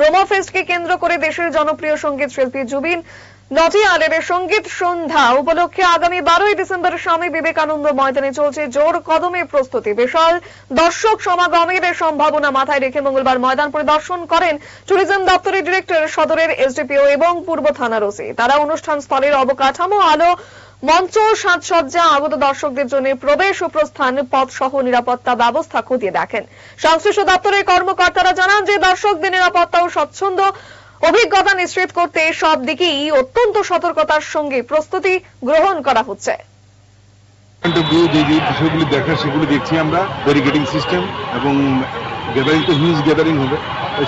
Promo ফেস্টকে কেন্দ্র করে দেশের জনপ্রিয় সংগীত শিল্পী জুবিন নটিয়ালের সংগীত সন্ধ্যা উপলক্ষে আগামী বারোই ডিসেম্বর স্বামী বিবেকানন্দ ময়দানে চলছে জোর কদমে প্রস্তুতি। বিশাল দর্শক সমাগমের সম্ভাবনা মাথায় রেখে মঙ্গলবার ময়দান পরিদর্শন করেন ট্যুরিজম দপ্তরের ডিরেক্টর সদরের এসডিপিও এবং পূর্ব থানার ওসি তারা অনুষ্ঠান স্থলের অবকাঠামো, আলো মঞ্চ সাজসজ্জা আগত দর্শকদের জন্য প্রবেশ ও প্রস্থান পথ সহ নিরাপত্তা ব্যবস্থা খতিয়ে দেখেন। সংশ্লিষ্ট দপ্তরের কর্মকর্তারা জানান যে, দর্শকদের নিরাপত্তা ও স্বচ্ছন্দ অভিজ্ঞতা নিশ্চিত করতে সব দিকেই অত্যন্ত সতর্কতার সঙ্গে প্রস্তুতি গ্রহণ করা হচ্ছে। বিষয়গুলি দেখা সেগুলি দেখছি আমরা ব্যারিকেডিং সিস্টেম এবং গ্যাদারিং তো হিউজ গ্যাদারিং হবে।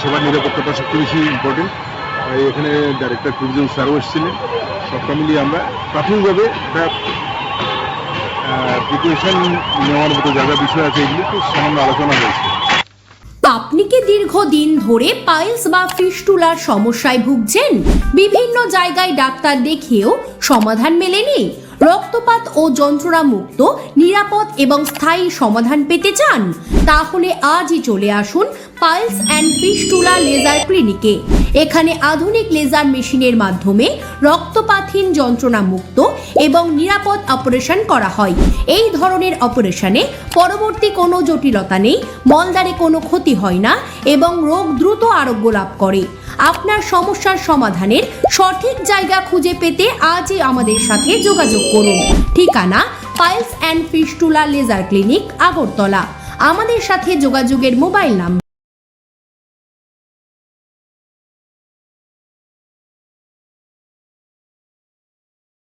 সবার নিরাপত্তাটা সবচেয়ে বেশি ইম্পর্টেন্ট এখানে ডাইরেক্টর ট্যুরিজম স্যারও এসেছিলেন। সবটা মিলিয়ে আমরা প্রাথমিকভাবে একটা প্রিপারেশন নেওয়ার মতো যা যা বিষয় আছে এগুলি খুব সামান্য আলোচনা হয়েছে আপনি কি দীর্ঘদিন ধরে পাইলস বা ফিস্টুলার সমস্যায় ভুগছেন? বিভিন্ন জায়গায় ডাক্তার দেখিয়েও সমাধান মেলেনি? রক্তপাত ও যন্ত্রণা মুক্ত, নিরাপদ এবং স্থায়ী সমাধান পেতে চান, তাহলে আজই চলে আসুন পাইলস অ্যান্ড ফিস্টুলা লেজার ক্লিনিকে। এখানে আধুনিক লেজার মেশিনের মাধ্যমে রক্তপাতহীন যন্ত্রণা মুক্ত এবং নিরাপদ অপারেশন করা হয়। এই ধরনের অপারেশনে পরবর্তী কোনো জটিলতা নেই মলদারে কোনো ক্ষতি হয় না এবং রোগ দ্রুত আরোগ্য লাভ করে। আপনার সমস্যার সমাধানের সঠিক জায়গা খুঁজে পেতে আজই আমাদের সাথে যোগাযোগ করুন। ঠিকানা piles and fistula laser clinic, Agartala. আমাদের সাথে যোগাযোগের মোবাইল নাম্বার